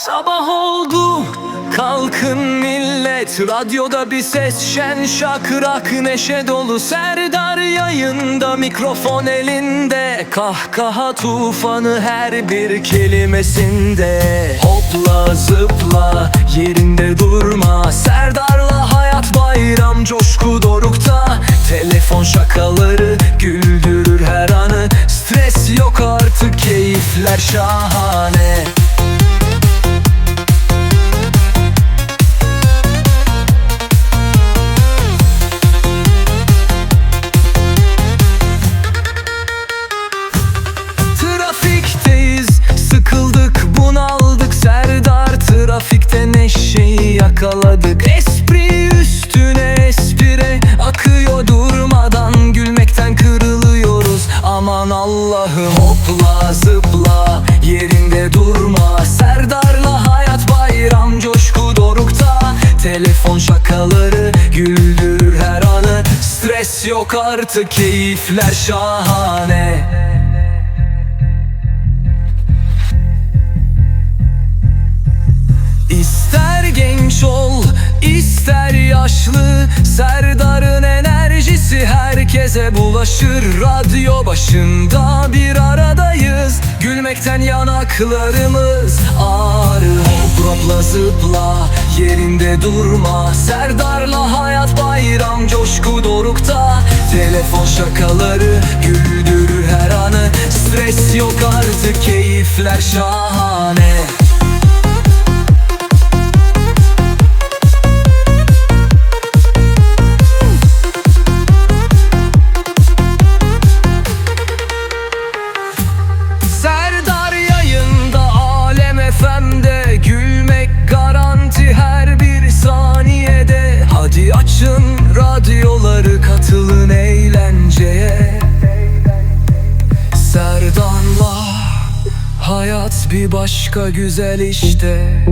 Sabah oldu kalkın millet. Radyoda bir ses şen şakrak neşe dolu. Serdar yayında mikrofon elinde. Kahkaha tufanı her bir kelimesinde. Hopla zıpla yerinde durma. Serdar'la hayat bayram coşku dorukta. Telefon şakaları güldürür her anı. Stres yok artık keyifler şahane Hopla zıpla yerinde durma. Serdar'la hayat bayram coşku dorukta. Telefon şakaları güldürür her anı. Stres yok artık keyifler şahane. İster genç ol, ister yaşlı herkese bulaşır Radyo başında bir aradayız. Gülmekten yanaklarımız ağrır Hopla zıpla, yerinde durma. Serdar'la hayat bayram coşku dorukta. Telefon şakaları güldürür her anı. Stres yok artık keyifler şahane Serdar'la hayat bir başka güzel işte